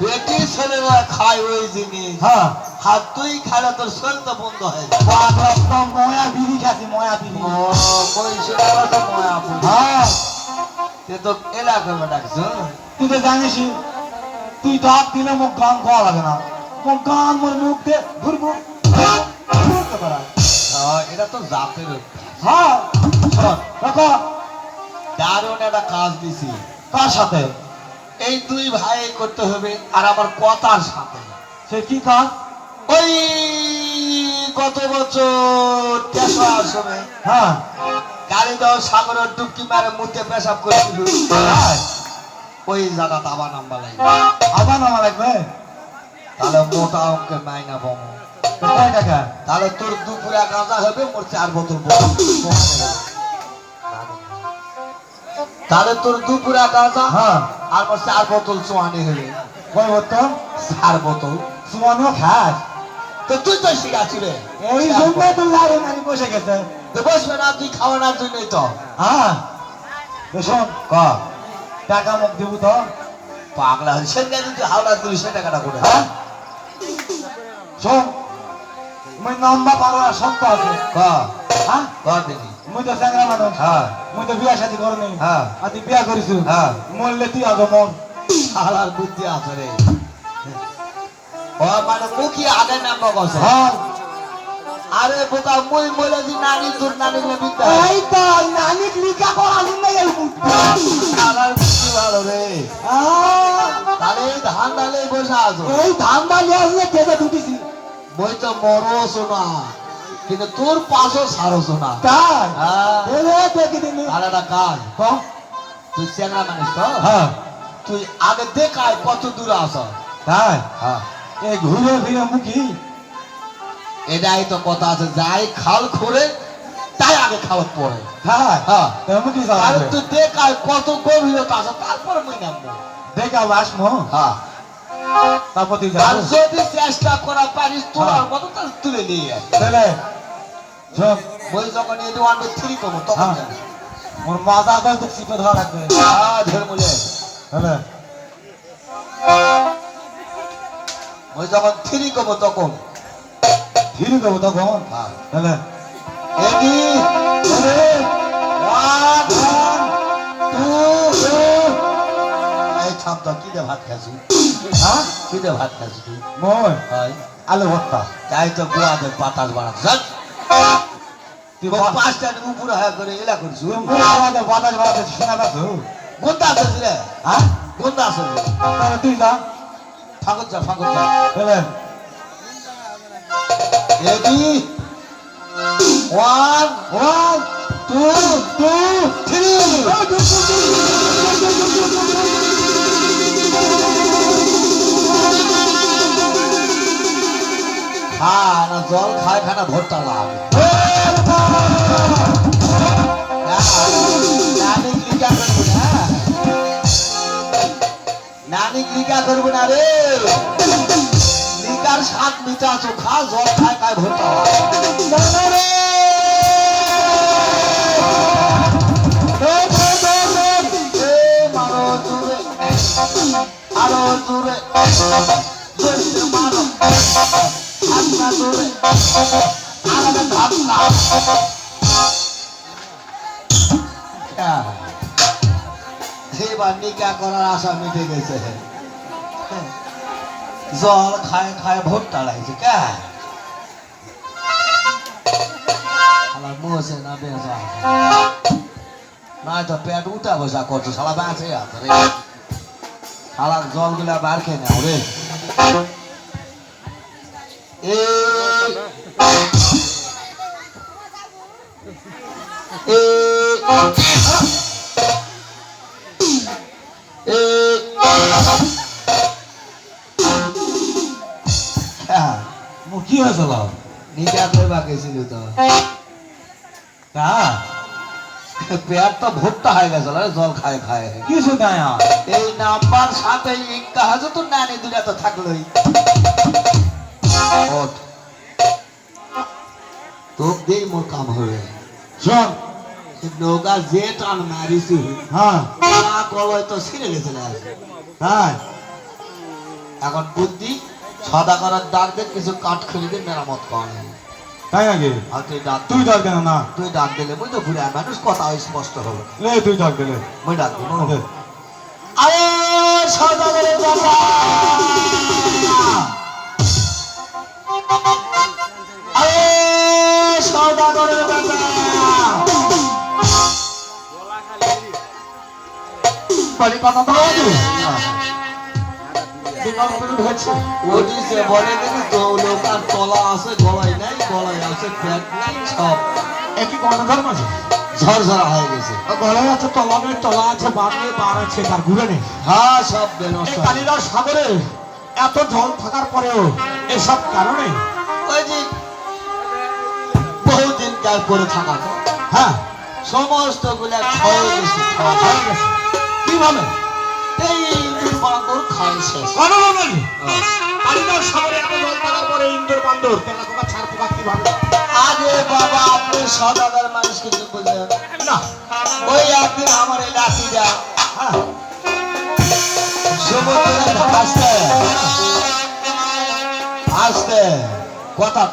বেটি ছেলেরা খায় ওই জিনিস হ্যাঁ। হাত তুই খালে তোর শরীর তো বন্ধ হয়ে যায়। ময়া বিড়ি খাচ্ছি ময়া বিড়ি। ও তো ময়া হ্যাঁ। তে তো এলাকার ডাকছ। তুই তো জানিস তুই ডাক দিলে মুখ গান খাওয়া লাগে না। মুখ গান মোর মুখ দে ঘুরবো ঘুরতে এটা তো জাতের হ্যাঁ। দেখো দারুণ একটা কাজ দিছি। কার সাথে? এই দুই ভাই করতে হবে আর আমার কথার সাথে। সে কি কাজ? ওই গত বছর তেসরার সময় হ্যাঁ। কালীদহ সাগরের ডুবকি মারে মুতে পেশাব করেছিল। হ্যাঁ। ওই জায়গাটা আবার নাম্বার লাগে আবার নামা লাগবে? তাহলে মোটা অঙ্কের মাইনা বমো টাকা তাহলে তোর দুপুরে গাঁজা হবে মোর চার বোতল। তাহলে তোর দুপুরে গাঁজা হ্যাঁ। আর মোর চার বোতল চোয়ানি হবে কয় বলতো চার বোতল। সুমানো খাস? তো তুই তো শিখাচ্ছি রে। এই জন্য তো লাড়ি মারি বসে গেছে। তো বসবে না তুই খাওয়ানোর জন্যই তো। হ্যাঁ। তো শোন ক? টাকা মুখ দিব তো? পাগলা হয়েছে সেদিন তুই হাওড়া দিলি সে টাকাটা করে হ্যাঁ? শোন মুই নম্বর পারো না সত্য আছে। ক? হ্যাঁ? ক দিদি মুই তো চ্যাংরা মানুষ। হ্যাঁ। মুই তো বিয়া শাদি করনি। হ্যাঁ। আর তুই বিয়া করিছু? হ্যাঁ। মরলে তুই আগে মন শালার বুদ্ধি আছে রে। ও মানে মুখি আগে নাম বগছে হ্যাঁ। আরে বোকা মুই দি নানি তোর নানি গুলো বিদ্যা। এই তো নানি লিখা না এই শালার বুদ্ধি ভালো রে। তাহলে ধান ডালে বসে আছো। এই ধান বালি আসলে কেটে ঢুকিছি। বই তো মরো শোনা। কিন্তু তোর পাশও সারো শোনা তাই হ্যাঁ। কাজ তুই চেংড়া মানুষ তো? হ্যাঁ। তুই আগে দেখায় কত দূরে আস। তাই? হ্যাঁ। এই ঘুরে ফিরে মুখি। এটাই তো কথা আছে যাই খাল খোরে তাই আগে পড়ে। তাই হ্যাঁ। যাবে তুই দেখায় কত গভীরতা আছে তারপরে মুই নামবো। হ্যাঁ। তুই যদি চেষ্টা করা পারিস তোলার মতো তুলে নিয়ে তাহলে বই যখন ওয়ান থ্রি করব তখন হ্যাঁ। মোর মাজা করে তো চিপে ধরা লাগবে। হ্যাঁ ধরে মুলে। তাহলে ওই যখন থ্রি করব তখন। হ্যাঁ। কি? ভাত খাসি হ্যাঁ? কি দে ভাত তুই? মই? আলু ভর্তা। তাই তো গোয়া দে বাতাস পাঁচটা উপরে হ্যাঁ করে এলা করিস আমাদের বাতাস বাতাস শোনা পাচ্ছ গোন্দা আছে রে। গোন্দা আছে তুই যা। ফাঁকত যা ফাঁকত যা। তাহলে ready one. One two two three. জল খায় খানা ভোটটা লাভ লিখা করব না রে লিকার সাত মিটা চোখা জল খায় হ্যাঁ। এবার নিকা করার আশা মিটে গেছে জল খায় খায় ভোট টাড়াইছে কে? শালা মোছে না বেঁচা না তো পেট উঠা বসা করছ, শালা বাঁচে আছে রে। শালা জলগুলা বার খেয়ে নাও রে। এ তো। তো? ভোটটা হয়ে গেছিল জল খায় খায়। কি শুনতে এই নাম্বার সাথে ইঙ্কা হাজো তো নানি দুটা তো থাকলোই। মোর কাম হবে। শোন। নৌকা যে টান মারিছি হ্যাঁ। কলয় তো ছিঁড়ে গেছিল হ্যাঁ এখন বুদ্ধি সদা করার ডাক দে কিছু কাঠ খুলিতে মেরামত করে তাই নাকি? আর তুই ডাক তুই ডাক দে না? তুই ডাক দিলে বুঝতে ঘুরে আয়, মানুষ কথা স্পষ্ট হবে লে তুই ডাক দিলে। মই ডাক দিব দে। আরে সদাগরের বাবা আরে সদাগরের বাবা বাড়ি কথা তো বলছি ওটি সে বলে দেখি তো তলা আছে গলায় নাই গলায় আছে পেট নাই সব। একই গণধর্ম আছে? ঝরঝরা হয়ে গেছে। গলায় আছে তলা নেই তলা আছে বার নেই বার আছে তার ঘুরে নেই। হ্যাঁ সব এই বেনষ্ট সাগরে এত জল থাকার পরেও এসব কারণে ওই যে বহুদিন কাল পরে থাকা হ্যাঁ। সমস্তগুলা ক্ষয় গেছে। গেছে। কীভাবে? এই বাঁদর খায় শেষ। কোনো হ্যাঁ। কালিদাস সাগরে এত জল থাকার পরে ইন্দোর বান্দর। তেলা ছাড় পোকা কীভাবে আরে বাবা আপনি সদাগর মানুষ কিছু বললেন না। ওই একদিন আমার এই লাঠিটা। আসতে আসতে কথা